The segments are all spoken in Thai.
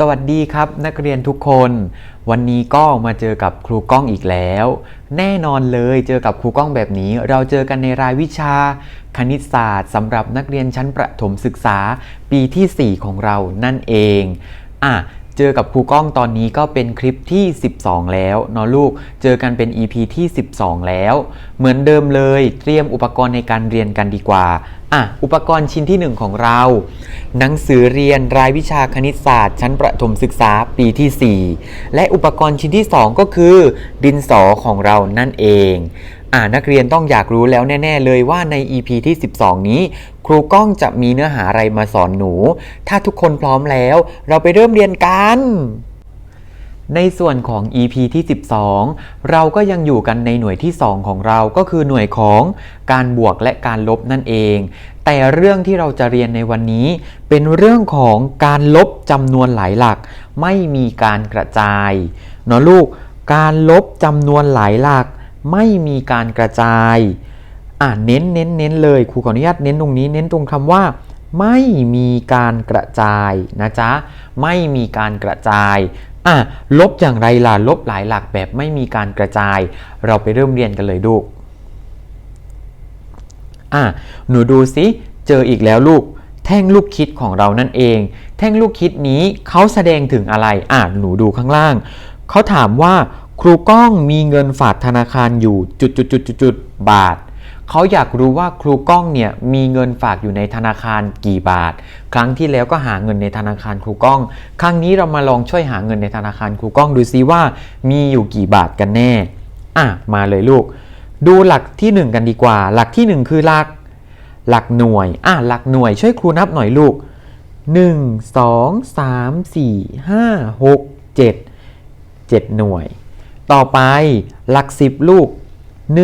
สวัสดีครับนักเรียนทุกคน วันนี้ก็มาเจอกับครูก้องอีกแล้ว แน่นอนเลยเจอกับครูก้องแบบนี้ เราเจอกันในรายวิชา คณิตศาสตร์สำหรับนักเรียนชั้นประถมศึกษา ปีที่ 4 ของเรานั่นเองอะเจอกับครูก้องตอนนี้ก็เป็นคลิปที่ 12 แล้วเนาะลูก เจอกันเป็น EP ที่ 12 แล้ว เหมือนเดิมเลย เตรียมอุปกรณ์ในการเรียนกันดีกว่า อะอุปกรณ์ชิ้นที่ 1 ของเรา หนังสือเรียนรายวิชาคณิตศาสตร์ ชั้นประถมศึกษาปีที่ 4 และอุปกรณ์ชิ้นที่ 2 ก็คือ ดินสอของเรานั่นเองอ่านักเรียนต้องอยากรู้แล้วแน่ ๆ เลยว่าใน EP ที่ 12 นี้ ครูก้องจะมีเนื้อหาอะไรมาสอนหนู ถ้าทุกคนพร้อมแล้ว เราไปเริ่มเรียนกัน ในส่วนของ EP ที่ 12 เราก็ยังอยู่กันในหน่วยที่ 2 ของเราก็คือหน่วยของการบวกและการลบนั่นเอง แต่เรื่องที่เราจะเรียนในวันนี้ เป็นเรื่องของการลบจำนวนหลายหลัก ไม่มีการกระจายเนาะลูก การลบจำนวนหลายหลัก ไม่มีการกระจายอ่าเน้นเน้นเน้นเลยครูขออนุญาตเน้นตรงนี้เน้นตรงคำว่าไม่มีการกระจายนะจ๊ะ ไม่มีการกระจาย อะลบอย่างไรล่ะลบหลายหลักแบบไม่มีการกระจาย เราไปเริ่มเรียนกันเลยลูกอะหนูดูสิเจออีกแล้วลูก แท่งลูกคิดของเรานั่นเอง แท่งลูกคิดนี้เขาแสดงถึงอะไรอะหนูดูข้างล่างเขาถามว่าครูก้องมีเงินฝากธนาคารอยู่จุดจุดจุดจุดบาท เขาอยากรู้ว่าครูก้องเนี่ยมีเงินฝากอยู่ในธนาคารกี่บาท ครั้งที่แล้วก็หาเงินในธนาคารครูก้อง ครั้งนี้เรามาลองช่วยหาเงินในธนาคารครูก้องดูซิว่ามีอยู่กี่บาทกันแน่ อะมาเลยลูก ดูหลักที่ 1 กันดีกว่า หลักที่ 1 คือหลัก หลักหน่วย อะหลักหน่วยช่วยครูนับหน่อยลูก 1 2 3 4 5 6 7 7 หน่วย ต่อไปหลัก 10 ลูก 1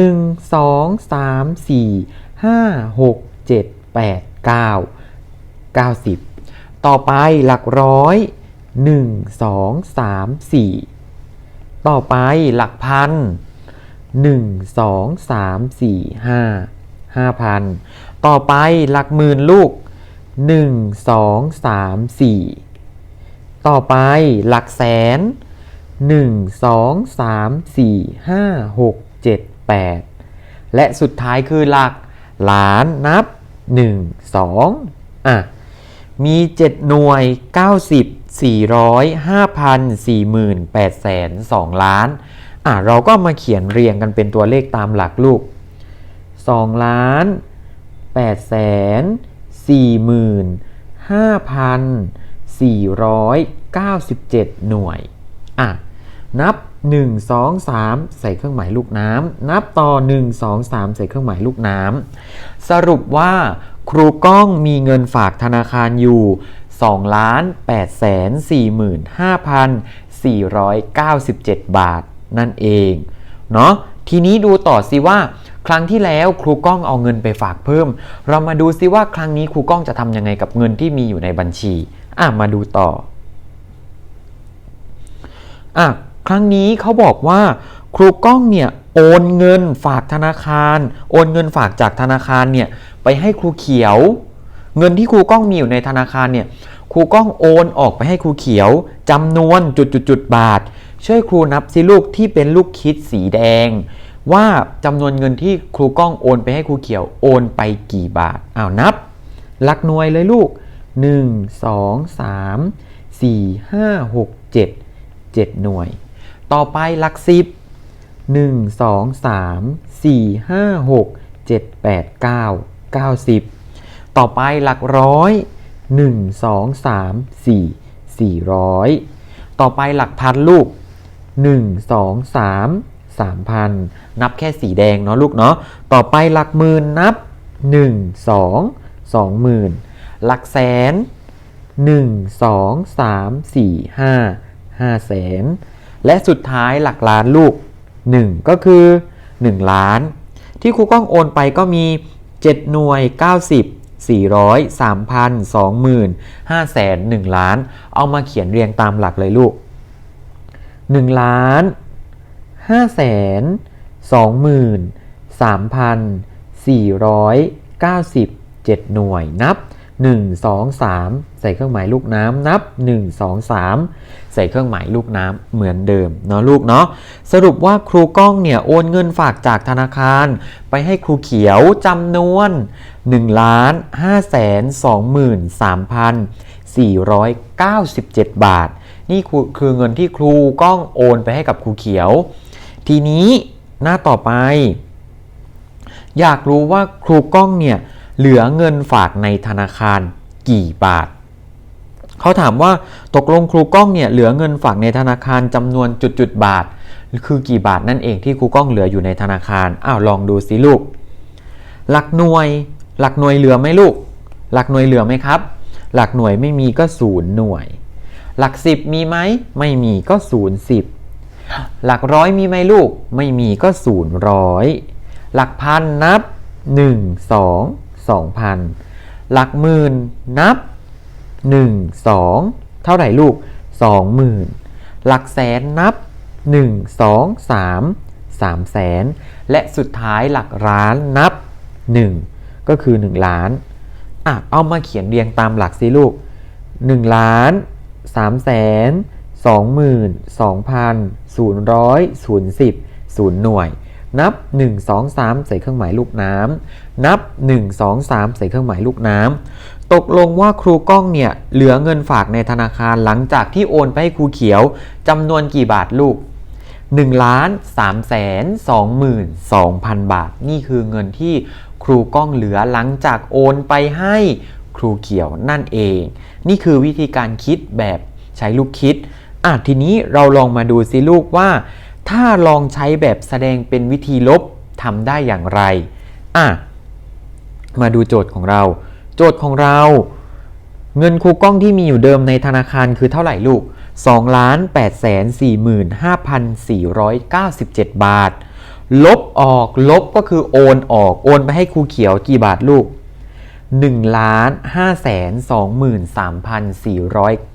2 3 4 5 6 7 8 9 90ต่อไปหลักร้อย1 2 3 4ต่อไปหลักพัน1 2 3 4 5 5,000ต่อไปหลักหมื่นลูก1 2 3 4ต่อไปหลักแสน1 2 3 4 5 6 7 8 และสุดท้ายคือหลักล้านนับ 1 2อะมี 7 หน่วย 90 400 5,000 40,000 8แสน2ล้านอะเราก็มาเขียนเรียงกันเป็นตัวเลขตามหลักลูก 2 ล้าน8แสน4หมื่น5,497 หน่วย อะ นับ 1 2 3 ใส่เครื่องหมายลูกน้ำนับต่อ 1 2 3 ใส่เครื่องหมายลูกน้ำสรุปว่าครูก้องมีเงินฝากธนาคารอยู่2ล้าน8แสน45,497 บาทนั่นเองเนาะทีนี้ดูต่อสิว่า ครั้งที่แล้วครูก้องเอาเงินไปฝากเพิ่ม เรามาดูซิว่าครั้งนี้ครูก้องจะทำยังไงกับเงินที่มีอยู่ในบัญชีอะมาดูต่ออะ ครั้งนี้เขาบอกว่าครูก้องเนี่ยโอนเงินฝากธนาคาร โอนเงินฝากจากธนาคารเนี่ยไปให้ครูเขียว เงินที่ครูก้องมีอยู่ในธนาคารเนี่ยครูก้องโอนออกไปให้ครูเขียวจำนวนจุดๆๆบาท ช่วยครูนับสิลูกที่เป็นลูกคิดสีแดง ว่าจำนวนเงินที่ครูก้องโอนไปให้ครูเขียวโอนไปกี่บาทอ้าวนับหลักหน่วยเลยลูก 1 2 3 4 5 6 7 7 หน่วย ต่อไปหลัก10 1 2 3 4 5 6 7 8 9 90ต่อไปหลักร้อย1 2 3 4 400ต่อไปหลักพันลูก1 2 3 3,000นับแค่สีแดงเนาะลูกเนาะต่อไปหลักหมื่นนับ1 2 20,000หลักแสน1 2 3 4 5 5แสน และสุดท้ายหลักล้านลูก 1 ก็คือ 1 ล้าน ที่ครูก้องโอนไปก็มี 7 หน่วย 90 400 3,000 20,000 5แสน1ล้าน เอามาเขียนเรียงตามหลักเลยลูก 1 ล้าน5แสน23,497หน่วยนับ 1 2 3 ใส่เครื่องหมายลูกน้ำนับ 1 2 3 ใส่เครื่องหมายลูกน้ำเหมือนเดิมเนาะลูกเนาะสรุปว่าครูก้องเนี่ยโอนเงินฝากจากธนาคาร ไปให้ครูเขียวจำนวน1ล้าน5แสน23,497 บาท นี่คือคือเงินที่ครูก้องโอนไปให้กับครูเขียว ทีนี้หน้าต่อไป อยากรู้ว่าครูก้องเนี่ย เหลือเงินฝากในธนาคารกี่บาท เขาถามว่าตกลงครูก้องเนี่ยเหลือเงินฝากในธนาคารจำนวนจุดๆบาท คือกี่บาทนั่นเองที่ครูก้องเหลืออยู่ในธนาคาร อ้าวลองดูสิลูก หลักหน่วย หลักหน่วยเหลือไหมลูก หลักหน่วยเหลือไหมครับ หลักหน่วยไม่มีก็ศูนย์หน่วย หลักสิบมีไหม ไม่มีก็ศูนย์สิบหลักร้อยมีไหมลูก ไม่มีก็ศูนย์ร้อยหลักพันนับ1 2 2,000 หลักหมื่นนับ 1 2 เท่าไหร่ลูก 20,000 หลักแสนนับ 1 2 3 3แสนและสุดท้ายหลักล้านนับ 1 ก็คือ 1 ล้านอะเอามาเขียนเรียงตามหลักสิลูก 1 ล้าน3แสน22,000 0 0 10 0 หน่วย นับ 1 2 3 ใส่เครื่องหมายลูกน้ำนับ 1 2 3 ใส่เครื่องหมายลูกน้ำตกลงว่าครูก้องเนี่ยเหลือเงินฝากในธนาคารหลังจากที่โอนไปให้ครูเขียวจำนวนกี่บาทลูก1ล้าน3แสน22,000บาท นี่คือเงินที่ครูก้องเหลือหลังจากโอนไปให้ครูเขียวนั่นเอง นี่คือวิธีการคิดแบบใช้ลูกคิดอะทีนี้เราลองมาดูสิลูกว่า ถ้าลองใช้แบบแสดงเป็นวิธีลบทำได้อย่างไร อะ มาดูโจทย์ของเรา โจทย์ของเรา เงินครูกล้องที่มีอยู่เดิมในธนาคารคือเท่าไหร่ลูก2ล้าน8 4 5 4 9 7 บาท ลบออก ลบก็คือโอนออก โอนไปให้ครูเขียวกี่บาทลูก1ล้าน5 2 3 4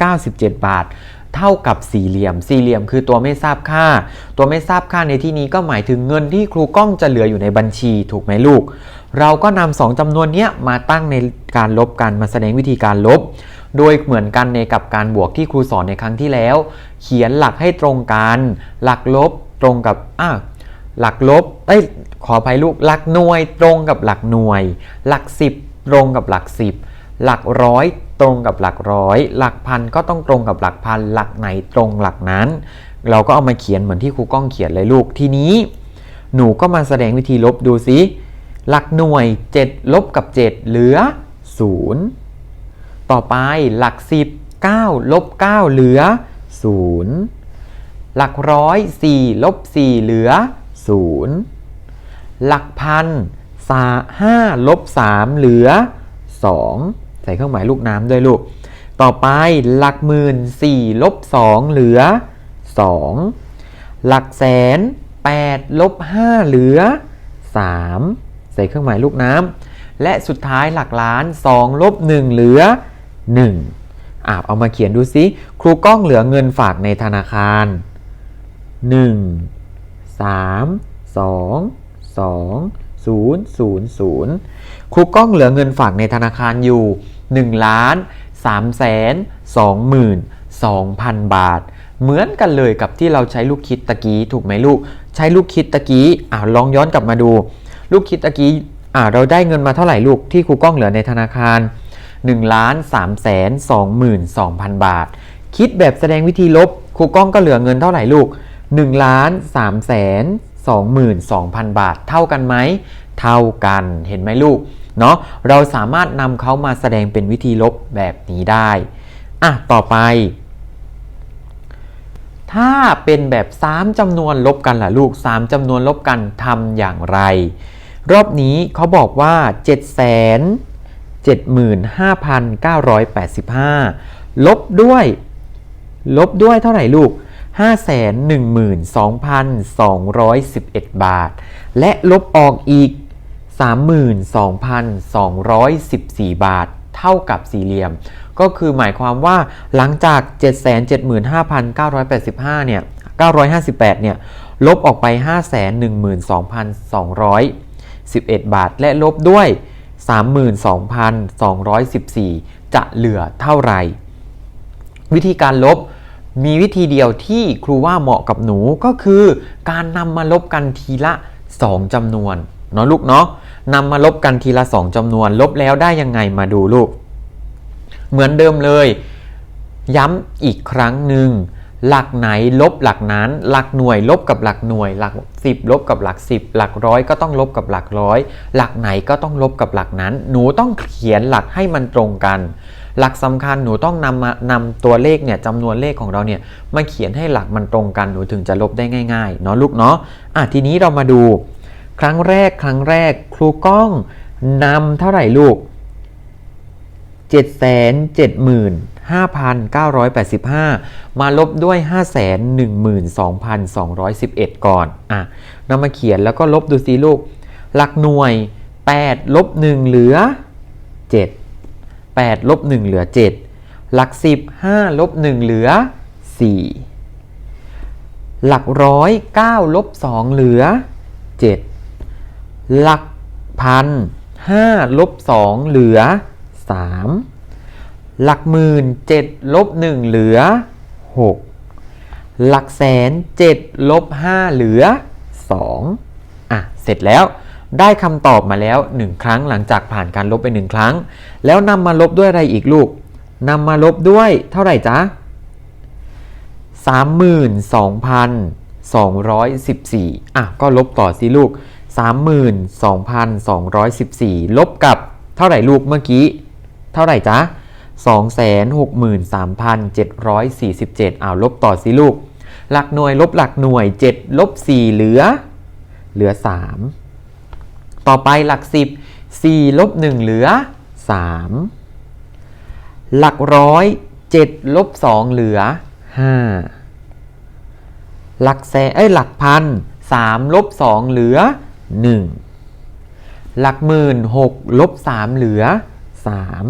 9 7 บาท เท่ากับสี่เหลี่ยม สี่เหลี่ยมคือตัวไม่ทราบค่า ตัวไม่ทราบค่าในที่นี้ก็หมายถึงเงินที่ครูก้องจะเหลืออยู่ในบัญชีถูกไหมลูก เราก็นำสองจำนวนนี้มาตั้งในการลบกันมาแสดงวิธีการลบ โดยเหมือนกันในกับการบวกที่ครูสอนในครั้งที่แล้ว เขียนหลักให้ตรงกัน หลักลบตรงกับอะหลักลบเอ้ยขออภัยลูกหลักหน่วยตรงกับหลักหน่วย หลักสิบตรงกับหลักสิบหลักร้อย ตรงกับหลักร้อย หลักพันก็ต้องตรงกับหลักพัน หลักไหนตรงหลักนั้น เราก็เอามาเขียนเหมือนที่ครูก้องเขียนเลยลูก ทีนี้ หนูก็มาแสดงวิธีลบดูสิ หลักหน่วย 7 ลบกับ 7 เหลือ 0 ต่อไปหลัก 10 9 ลบ 9 เหลือ 0 หลักร้อย4ลบ 4 เหลือ 0 หลักพันสาห้าลบ 3 เหลือ2ใส่เครื่องหมายลูกน้ำด้วยลูก ต่อไปหลักหมื่น4ลบ2เหลือ 2 หลักแสน8ลบ5เหลือ 3 ใส่เครื่องหมายลูกน้ำและสุดท้ายหลักล้าน2ลบ1เหลือ 1อ่าเอามาเขียนดูซิครูก้องเหลือเงินฝากในธนาคาร 1 3 2 2 0 0 0 ครูก้องเหลือเงินฝากในธนาคารอยู่ 1ล้าน3แสน22,000 บาท เหมือนกันเลยกับที่เราใช้ลูกคิดตะกี้ถูกไหมลูก ใช้ลูกคิดตะกี้อ่าลองย้อนกลับมาดู ลูกคิดตะกี้อ่าเราได้เงินมาเท่าไหร่ลูกที่ครูก้องเหลือในธนาคาร1ล้าน3แสน22,000 บาท คิดแบบแสดงวิธีลบครูก้องก็เหลือเงินเท่าไหร่ลูก1ล้าน3แสน 22,000 บาท เท่ากันไหม เท่ากัน เห็นไหมลูก เนาะ เราสามารถนำเขามาแสดงเป็นวิธีลบแบบนี้ได้ อะ ต่อไป ถ้าเป็นแบบ 3จำนวนลบกันล่ะลูก 3จำนวนลบกันทำอย่างไร รอบนี้เขาบอกว่า7 75,985 ลบด้วย ลบด้วยเท่าไหร่ลูก 512,211 บาท และลบออกอีก 32,214 บาท เท่ากับสี่เหลี่ยม ก็คือหมายความว่าหลังจาก 775,985 เนี่ย 958 เนี่ย ลบออกไป 512,211 บาท และลบด้วย 32,214 จะเหลือเท่าไหร่ วิธีการลบ มีวิธีเดียวที่ครูว่าเหมาะกับหนูก็คือการนำมาลบกันทีละ 2จำนวนเนาะลูกเนาะนำมาลบกันทีละ 2จำนวน ลบแล้วได้ยังไงมาดูลูก เหมือนเดิมเลย ย้ำอีกครั้งหนึ่งหลักไหนลบหลักนั้น หลักหน่วยลบกับหลักหน่วย หลัก 10 ลบกับหลัก 10 หลักร้อยก็ต้องลบกับหลักร้อย หลักไหนก็ต้องลบกับหลักนั้น หนูต้องเขียนหลักให้มันตรงกัน หลักสำคัญหนูต้องนำมานำตัวเลขเนี่ยจำนวนเลขของเราเนี่ยมาเขียนให้หลักมันตรงกันหนูถึงจะลบได้ง่ายๆเนาะลูกเนาะอะทีนี้เรามาดู ครั้งแรกครั้งแรกครูก้องนำเท่าไหร่ลูก 775,985 มาลบด้วย 512,211 ก่อน อะนำมาเขียนแล้วก็ลบดูสิลูก หลักหน่วย 8 ลบ 1 เหลือ 7 8ลบ1เหลือ 7 หลัก 10 5ลบ1เหลือ 4 หลักร้อย9ลบ2เหลือ 7 หลักพัน5ลบ2เหลือ 3 หลักหมื่น7ลบ1เหลือ 6 หลักแสน7ลบ5เหลือ 2อะ เสร็จแล้ว ได้คำตอบมาแล้ว 1 ครั้งหลังจากผ่านการลบไป1ครั้ง แล้วนำมาลบด้วยอะไรอีกลูกนำมาลบด้วยเท่าไหร่จ๊ะ32,214 อะ ก็ลบต่อสิลูก 32,214 ลบกับเท่าไหร่ลูกเมื่อกี้ เท่าไหร่จ๊ะ263,747อ้าวลบต่อสิลูก หลักหน่วยลบหลักหน่วย 7 ลบ 4 เหลือ เหลือ 3 ต่อไปหลัก 10 4ลบ1เหลือ 3 หลักร้อย7ลบ2เหลือ 5 หลักแสนเอ้ยหลักพัน3ลบ2เหลือ 1 หลักหมื่น6ลบ3เหลือ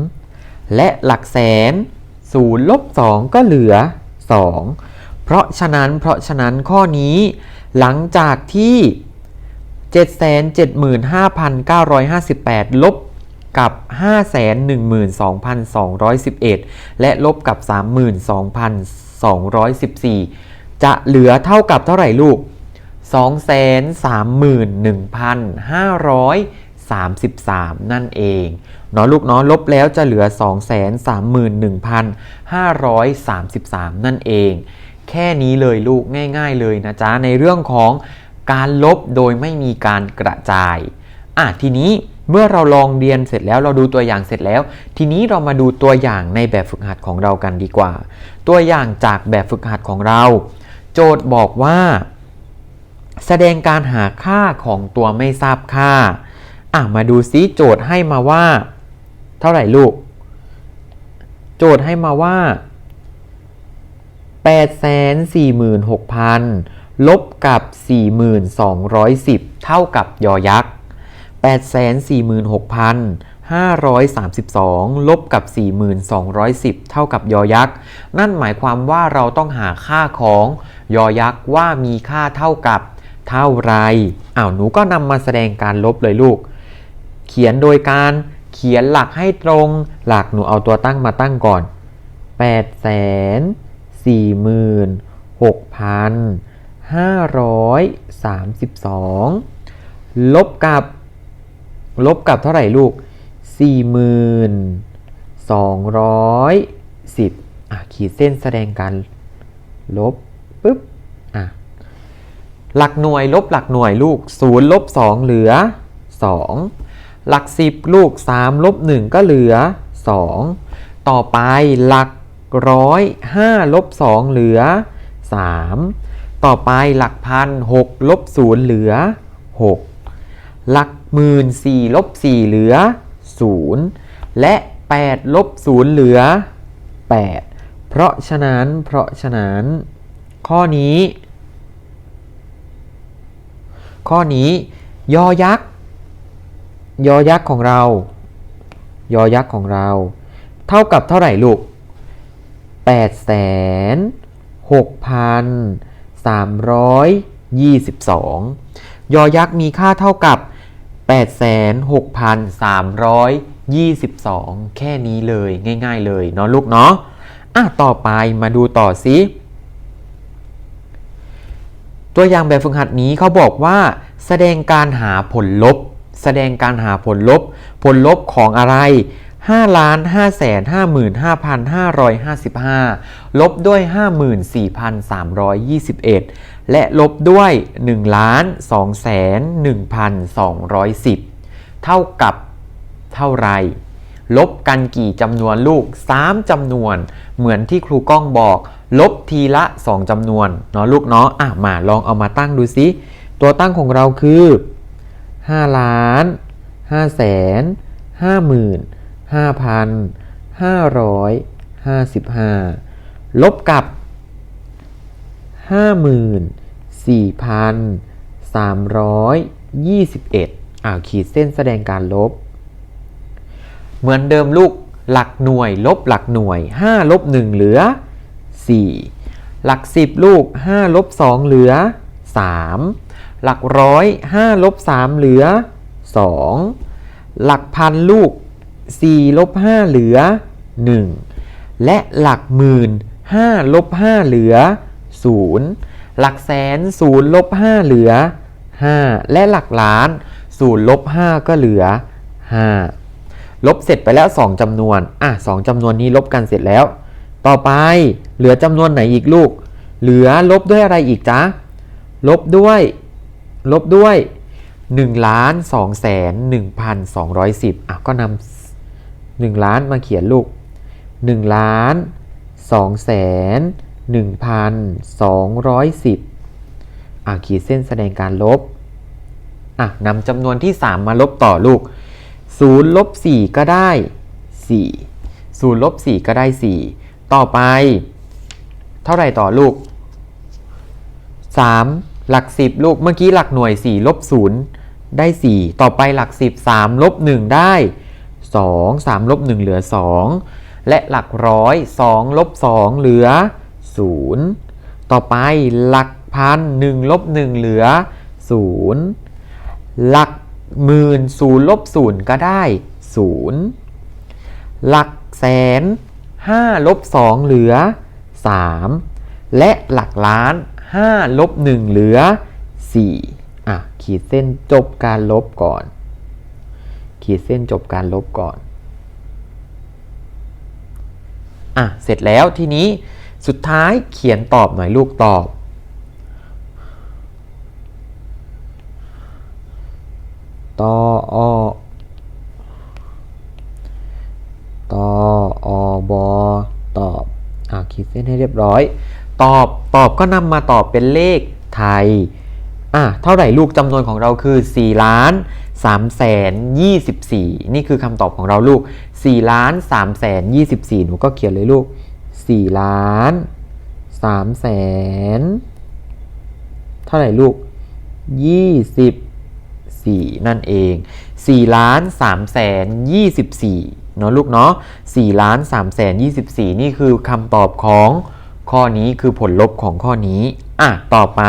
3 และหลักแสน0ลบ2ก็เหลือ 2 เพราะฉะนั้นเพราะฉะนั้นข้อนี้หลังจากที่ 775,958 ลบกับ 512,211 และลบกับ 32,214 จะเหลือเท่ากับเท่าไหร่ลูก 231,533 นั่นเองเนาะลูกเนาะลบแล้วจะเหลือ 231,533 นั่นเอง แค่นี้เลยลูกง่าย ๆ เลยนะจ๊ะ ในเรื่องของ การลบโดยไม่มีการกระจายอะทีนี้เมื่อเราลองเรียนเสร็จแล้วเราดูตัวอย่างเสร็จแล้ว ทีนี้เรามาดูตัวอย่างในแบบฝึกหัดของเรากันดีกว่า ตัวอย่างจากแบบฝึกหัดของเรา โจทย์บอกว่า แสดงการหาค่าของตัวไม่ทราบค่าอะมาดูซิโจทย์ให้มาว่า เท่าไหร่ลูก โจทย์ให้มาว่า846,000 ลบกับ 4,210 เท่ากับยอยักษ์ 846,532 ลบกับ 4,210 เท่ากับยอยักษ์ นั่นหมายความว่าเราต้องหาค่าของยอยักษ์ว่ามีค่าเท่ากับเท่าไรอ้าวหนูก็นำมาแสดงการลบเลยลูก เขียนโดยการเขียนหลักให้ตรง หลักหนูเอาตัวตั้งมาตั้งก่อน 8 4 6 532 ลบกับ ลบกับเท่าไหร่ลูก 4210 อะ ขีดเส้นแสดงการลบปุ๊บ อะ หลักหน่วยลบหลักหน่วยลูก 0 ลบ 2 เหลือ 2 หลัก 10 ลูก 3 ลบ 1 ก็เหลือ 2 ต่อไปหลักร้อย5ลบ2เหลือ3 ต่อไปหลักพัน6ลบ0เหลือ 6 หลักหมื่น4ลบ4เหลือ 0 และ 8 ลบ0เหลือ 8 เพราะฉะนั้นเพราะฉะนั้น ข้อนี้ ข้อนี้ยอยักษ์ยอยักษ์ของเรา ยอยักษ์ของเรา เท่ากับเท่าไหร่ลูก8 6 3 2 2 ยอยักษ์มีค่าเท่ากับ 86,322 แค่นี้เลยง่ายๆเลยเนาะลูกเนาะอะต่อไปมาดูต่อสิตัวอย่างแบบฝึกหัดนี้เขาบอกว่า แสดงการหาผลลบ แสดงการหาผลลบ ผลลบของอะไร 5ล้าน5แสน55,555 ลบด้วย 54,321 และลบด้วย1ล้าน2แสน1,210 เท่ากับเท่าไรลบกันกี่จำนวนลูก 3จำนวน เหมือนที่ครูก้องบอก ลบทีละ 2จำนวนเนาะลูกเนาะอะมาลองเอามาตั้งดูซิ ตัวตั้งของเราคือ 5 ล้าน5แสน5หมื่น 5,555 ลบกับ 54,321อ่าขีดเส้นแสดงการลบ เหมือนเดิมลูกหลักหน่วย ลบหลักหน่วย 5 ลบ 1 เหลือ 4 หลัก 10 ลูก 5 ลบ 2 เหลือ 3 หลักร้อย 5 ลบ 3 เหลือ 2 หลักพันลูก 4ลบ5เหลือ 1 และหลักหมื่น5ลบ5เหลือ 0 หลักแสน0ลบ5เหลือ 5 และหลักล้าน0ลบ5ก็เหลือ 5 ลบเสร็จไปแล้ว 2จำนวน อะ 2จำนวนนี้ลบกันเสร็จแล้ว ต่อไปเหลือจำนวนไหนอีกลูก เหลือลบด้วยอะไรอีกจ๊ะ ลบด้วย ลบด้วย1ล้าน2แสน1,210อะก็นำ 1 ล้านมาเขียนลูก 1 ล้าน2แสน1,210อะขีดเส้นแสดงการลบอะนำจำนวนที่ 3 มาลบต่อลูก0ลบ4ก็ได้ 4 0ลบ4ก็ได้ 4 ต่อไป เท่าไหร่ต่อลูก 3 หลัก 10 ลูก เมื่อกี้หลักหน่วย 4 ลบ 0 ได้ 4 ต่อไปหลัก 10 3 ลบ 1 ได้ 2 3ลบ1เหลือ 2 และหลักร้อย2ลบ2เหลือ 0 ต่อไปหลักพัน1ลบ1เหลือ 0 หลักหมื่นศูนย์ลบศูนย์ก็ได้ศูนย์หลักแสนห้าลบสองเหลือสามและหลักล้านห้าลบหนึ่งเหลือสี่อะ ขีดเส้นจบการลบก่อน ขีดเส้นจบการลบก่อน อะ เสร็จแล้วทีนี้สุดท้ายเขียนตอบหน่อยลูกตอบ ตออตออบอตอบ อ่าขีดเส้นให้เรียบร้อย ตอบ ตอบก็นำมาตอบเป็นเลขไทย อะ เท่าไหร่ลูกจำนวนของเราคือ 4 ล้าน 3แสน24 นี่คือคำตอบของเราลูก4ล้าน3แสน24 หนูก็เขียนเลยลูก4ล้าน3แสนเท่าไหร่ลูก 24 นั่นเอง4ล้าน3แสน24เนาะลูกเนาะ4ล้าน3แสน24 นี่คือคำตอบของข้อนี้คือผลลบของข้อนี้ อะ ต่อไป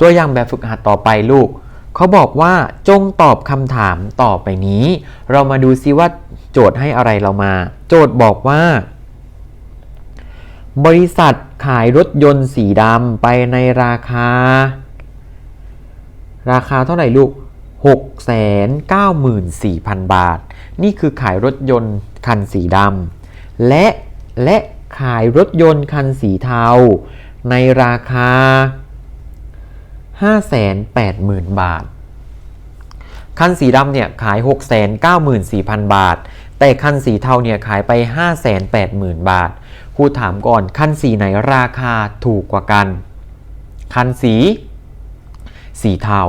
ตัวอย่างแบบฝึกหัดต่อไปลูก เขาบอกว่าจงตอบคำถามต่อไปนี้ เรามาดูซิว่าโจทย์ให้อะไรเรามา โจทย์บอกว่า บริษัทขายรถยนต์สีดำไปในราคา ราคาเท่าไหร่ลูก 694,000 บาท นี่คือขายรถยนต์คันสีดำและและขายรถยนต์คันสีเทา ในราคา 580,000 บาท คันสีดำเนี่ยขาย 694,000 บาท แต่คันสีเทาเนี่ยขายไป 580,000 บาทครูถามก่อนคันสีไหนราคาถูกกว่ากัน คันสี สีเทา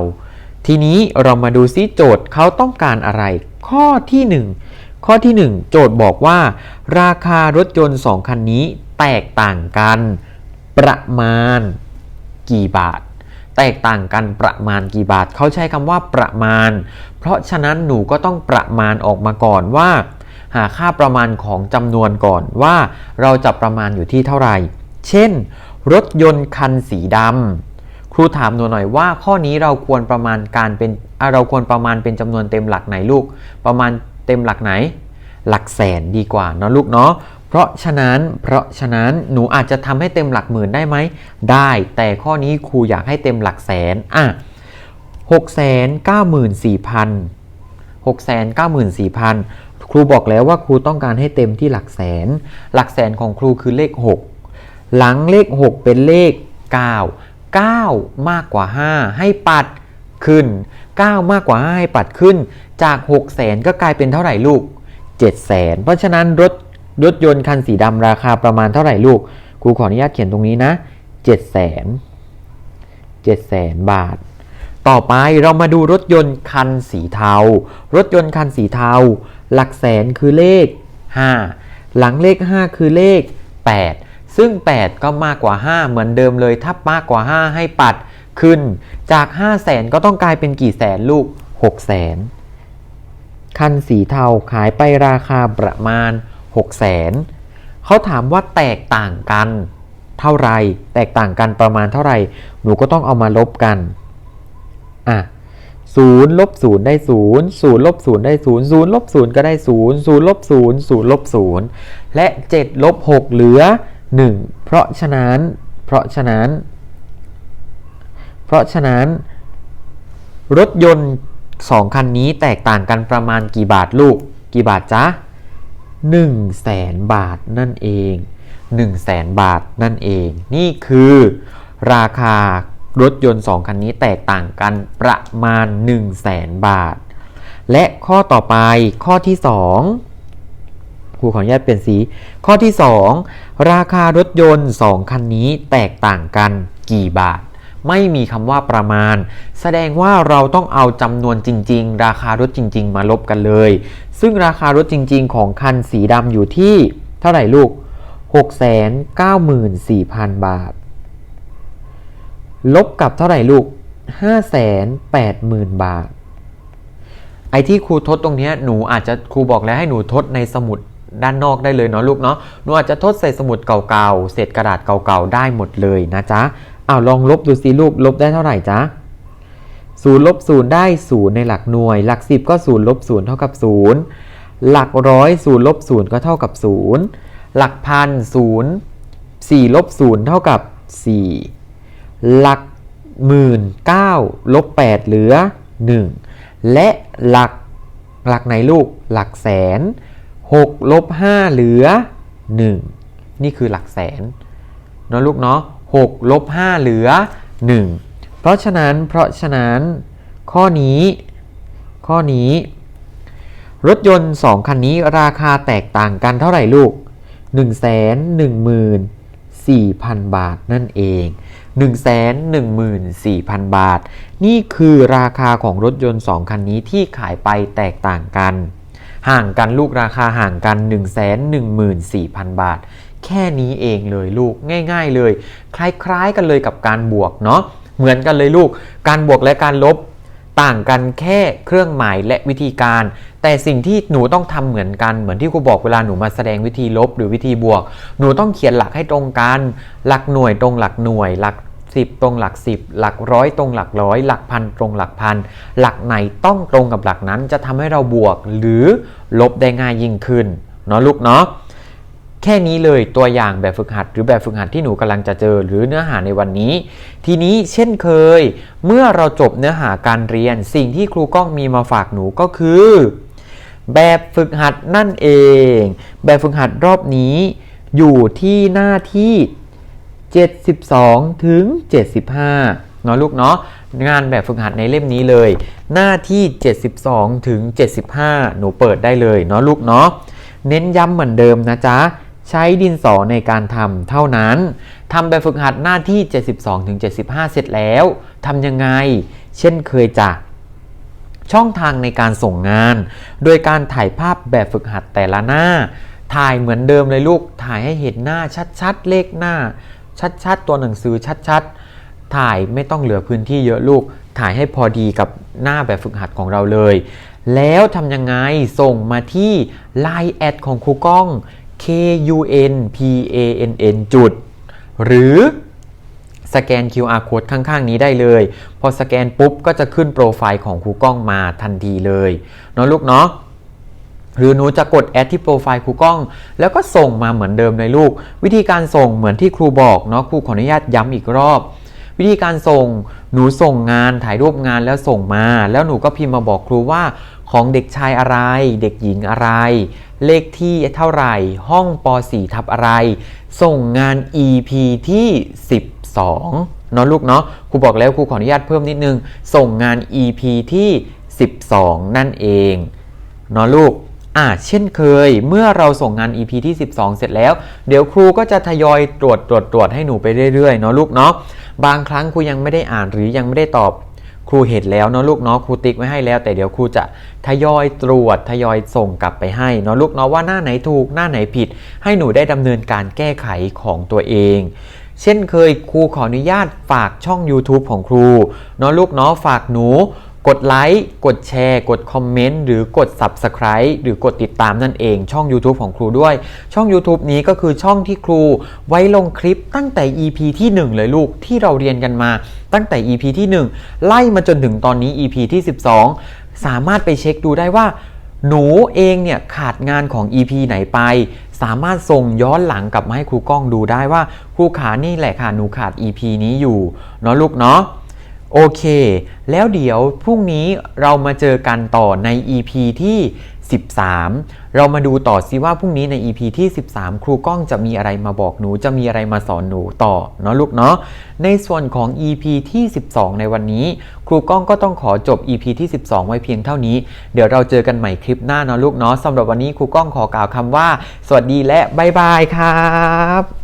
ทีนี้เรามาดูซิโจทย์เขาต้องการอะไร ข้อที่ 1 ข้อที่ 1 โจทย์บอกว่า ราคารถยนต์ 2 คันนี้แตกต่างกัน ประมาณกี่บาท แตกต่างกันประมาณกี่บาท เขาใช้คำว่าประมาณ เพราะฉะนั้นหนูก็ต้องประมาณออกมาก่อนว่า หาค่าประมาณของจำนวนก่อนว่าเราจะประมาณอยู่ที่เท่าไหร่ เช่น รถยนต์คันสีดำครูถามหนูหน่อยว่า ข้อนี้เราควรประมาณการเป็นเราควรประมาณเป็นจำนวนเต็มหลักไหนลูก ประมาณเต็มหลักไหน หลักแสนดีกว่าเนาะลูกเนาะ เพราะฉะนั้น เพราะฉะนั้นหนูอาจจะทำให้เต็มหลักหมื่นได้ไหม ได้ แต่ข้อนี้ครูอยากให้เต็มหลักแสน อะหกแสนเก้าหมื่นสี่พันหกแสนเก้าหมื่นสี่พันครูบอกแล้วว่าครูต้องการให้เต็มที่หลักแสน หลักแสนของครูคือเลข 6 หลังเลข 6 เป็นเลข 9 9 มากกว่า 5 ให้ปัดขึ้น 9 มากกว่า 5 ให้ปัดขึ้น จาก6แสนก็กลายเป็นเท่าไหร่ลูก7แสนเพราะฉะนั้นรถ รถยนต์คันสีดำราคาประมาณเท่าไหร่ลูกครูขออนุญาตเขียนตรงนี้นะ7แสน7แสนบาท ต่อไปเรามาดูรถยนต์คันสีเทา รถยนต์คันสีเทา หลักแสนคือเลข 5 หลังเลข 5 คือเลข 8 ซึ่ง 8 ก็มากกว่า 5 เหมือนเดิมเลย ถ้ามากกว่า 5 ให้ปัดขึ้น จาก 5 0 0แสนก็ต้องกลายเป็นกี่แสนลูก6แสนคันสีเทาขายไปราคาประมาณ 6แสนเขาถามว่าแตกต่างกันเท่าไร แตกต่างกันประมาณเท่าไหร่หนูก็ต้องเอามาลบกัน อะศูนย์ลบศูนย์ได้ศูนย์ศูนย์ลบศูนย์ได้ศูนย์ศูนย์ลบศูนย์ก็ได้ศูนย์ศูนย์ลบศูนย์ศูนย์ลบศูนย์และเจ็ดลบหกเหลือหนึ่งเพราะฉะนั้น เพราะฉะนั้น เพราะฉะนั้น รถยนต์สองคันนี้แตกต่างกันประมาณกี่บาทลูก กี่บาทจ๊ะ 1แสนบาทนั่นเอง1แสนบาทนั่นเอง นี่คือราคารถยนต์ 2 คันนี้แตกต่างกันประมาณ 1 0 0 0 0แสนบาท และข้อต่อไปข้อที่ 2ครูขออนุญาตเปลี่ยนสี ข้อที่ 2 ราคารถยนต์ 2 คันนี้แตกต่างกันกี่บาท ไม่มีคำว่าประมาณ แสดงว่าเราต้องเอาจำนวนจริง ๆ ราคารถจริง ๆ มาลบกันเลย ซึ่งราคารถจริง ๆ ของคันสีดำอยู่ที่เท่าไหร่ลูก 694,000 บาท ลบกับเท่าไหร่ลูก 580,000 บาท ไอ้ที่ครูทดตรงนี้หนูอาจจะครูบอกแล้วให้หนูทดในสมุดด้านนอกได้เลยเนาะลูกเนาะ หนูอาจจะทดใส่สมุดเก่าๆ เศษกระดาษเก่าๆ ได้หมดเลยนะจ๊ะ อ้าวลองลบดูสิลูกลบได้เท่าไหร่จ๊ะศูนย์ลบศูนย์ได้ศูนย์ในหลักหน่วย หลักสิบก็ศูนย์ลบศูนย์เท่ากับศูนย์หลักร้อยศูนย์ลบศูนย์ก็เท่ากับศูนย์หลักพันศูนย์สี่ลบศูนย์เท่ากับสี่หลักหมื่นเก้าลบแปดเหลือหนึ่งและหลักหลักไหนลูกหลักแสนหกลบห้าเหลือหนึ่งนี่คือหลักแสนเนาะลูกเนาะ 6ลบ5เหลือ 1 เพราะฉะนั้นเพราะฉะนั้น ข้อนี้ ข้อนี้ รถยนต์ 2 คันนี้ราคาแตกต่างกันเท่าไหร่ลูก 1 1 4 0 0 0 บาทนั่นเอง 1 1 4 0 0 0 บาท นี่คือราคาของรถยนต์ 2 คันนี้ที่ขายไปแตกต่างกัน ห่างกันลูกราคาห่างกัน 1 1 4 0 0 0 บาท แค่นี้เองเลยลูกง่าย ๆ เลย คล้ายๆกันเลยกับการบวกเนาะเหมือนกันเลยลูก การบวกและการลบต่างกันแค่เครื่องหมายและวิธีการ แต่สิ่งที่หนูต้องทำเหมือนกันเหมือนที่ครูบอกเวลาหนูมาแสดงวิธีลบหรือวิธีบวก หนูต้องเขียนหลักให้ตรงกัน หลักหน่วยตรงหลักหน่วยหลักสิบตรงหลักสิบหลักร้อยตรงหลักร้อย หลักพันตรงหลักพัน หลักไหนต้องตรงกับหลักนั้นจะทำให้เราบวกหรือลบได้ง่ายยิ่งขึ้นเนาะลูกเนาะ แค่นี้เลยตัวอย่างแบบฝึกหัด หรือแบบฝึกหัดที่หนูกำลังจะเจอ หรือเนื้อหาในวันนี้ ทีนี้เช่นเคย เมื่อเราจบเนื้อหาการเรียน สิ่งที่ครูก้องมีมาฝากหนูก็คือ แบบฝึกหัดนั่นเอง แบบฝึกหัดรอบนี้ อยู่ที่หน้าที่ 72 ถึง 75เนาะลูกเนาะงานแบบฝึกหัดในเล่มนี้เลย หน้าที่ 72 ถึง 75 หนูเปิดได้เลยเนาะลูกเนาะเน้นย้ำเหมือนเดิมนะจ๊ะ ใช้ดินสอในการทำเท่านั้นทำแบบฝึกหัดหน้าที่ 72ถึง75 เสร็จแล้วทำยังไง เช่นเคยจะ ช่องทางในการส่งงาน โดยการถ่ายภาพแบบฝึกหัดแต่ละหน้า ถ่ายเหมือนเดิมเลยลูก ถ่ายให้เห็นหน้าชัดๆ เลขหน้า ชัดๆ ตัวหนังสือชัดๆ ถ่ายไม่ต้องเหลือพื้นที่เยอะลูก ถ่ายให้พอดีกับหน้าแบบฝึกหัดของเราเลย แล้วทำยังไงส่งมาที่ Line แอดของครูก้อง k u n p a n n จุด หรือสแกน QR code ข้าง ๆ นี้ได้เลย พอสแกนปุ๊บก็จะขึ้นโปรไฟล์ของครูกล้องมาทันทีเลยเนาะลูกเนาะหรือหนูจะกดแอดที่โปรไฟล์ครูกล้อง แล้วก็ส่งมาเหมือนเดิมเลยลูก วิธีการส่งเหมือนที่ครูบอกเนาะครูขออนุญาตย้ำอีกรอบ วิธีการส่งหนูส่งงานถ่ายรูปงานแล้วส่งมา แล้วหนูก็พิมพ์มาบอกครูว่า ของเด็กชายอะไร เด็กหญิงอะไร เลขที่เท่าไหร่ ห้องป .4 ทับอะไร ส่งงาน EP ที่ 12เนาะลูกเนาะครูบอกแล้วครูขออนุญาตเพิ่มนิดนึง ส่งงาน EP ที่ 12 นั่นเองเนาะลูกอ่าเช่นเคย เมื่อเราส่งงาน EP ที่ 12 เสร็จแล้ว เดี๋ยวครูก็จะทยอยตรวจตรวจตรวจให้หนูไปเรื่อยๆเนาะลูกเนาะบางครั้งครูยังไม่ได้อ่านหรือยังไม่ได้ตอบ ครูเห็นแล้วเนาะลูกเนาะครูติ๊กไว้ให้แล้ว แต่เดี๋ยวครูจะทยอยตรวจทยอยส่งกลับไปให้เนาะลูกเนาะว่าหน้าไหนถูกหน้าไหนผิด ให้หนูได้ดำเนินการแก้ไขของตัวเอง เช่นเคยครูขออนุญาตฝากช่อง YouTube ของครูเนาะลูกเนาะฝากหนู กดไลค์กดแชร์ กดคอมเมนต์หรือกด Subscribe หรือกดติดตามนั่นเอง ช่อง YouTube ของครูด้วย ช่อง YouTube นี้ก็คือช่องที่ครูไว้ลงคลิปตั้งแต่ EP ที่ 1 เลยลูกที่เราเรียนกันมา ตั้งแต่ EP ที่ 1 ไล่มาจนถึงตอนนี้ EP ที่ 12 สามารถไปเช็คดูได้ว่า หนูเองเนี่ยขาดงานของ EP ไหนไปสามารถส่งย้อนหลังกลับมาให้ครูก้องดูได้ว่าครูขานี่แหละค่ะหนูขาด EP นี้อยู่เนาะลูกเนาะ โอเค แล้วเดี๋ยวพรุ่งนี้เรามาเจอกันต่อใน EP ที่ 13 เรามาดูต่อซิว่าพรุ่งนี้ใน EP ที่ 13 ครูก้องจะมีอะไรมาบอกหนู จะมีอะไรมาสอนหนูต่อเนาะลูกเนาะ ในส่วนของ EP ที่ 12 ในวันนี้ ครูก้องก็ต้องขอจบ EP ที่ 12 ไว้เพียงเท่านี้ เดี๋ยวเราเจอกันใหม่คลิปหน้าเนาะลูกเนาะสำหรับวันนี้ครูก้องขอกล่าวคำว่า สวัสดีและบ๊ายบายครับ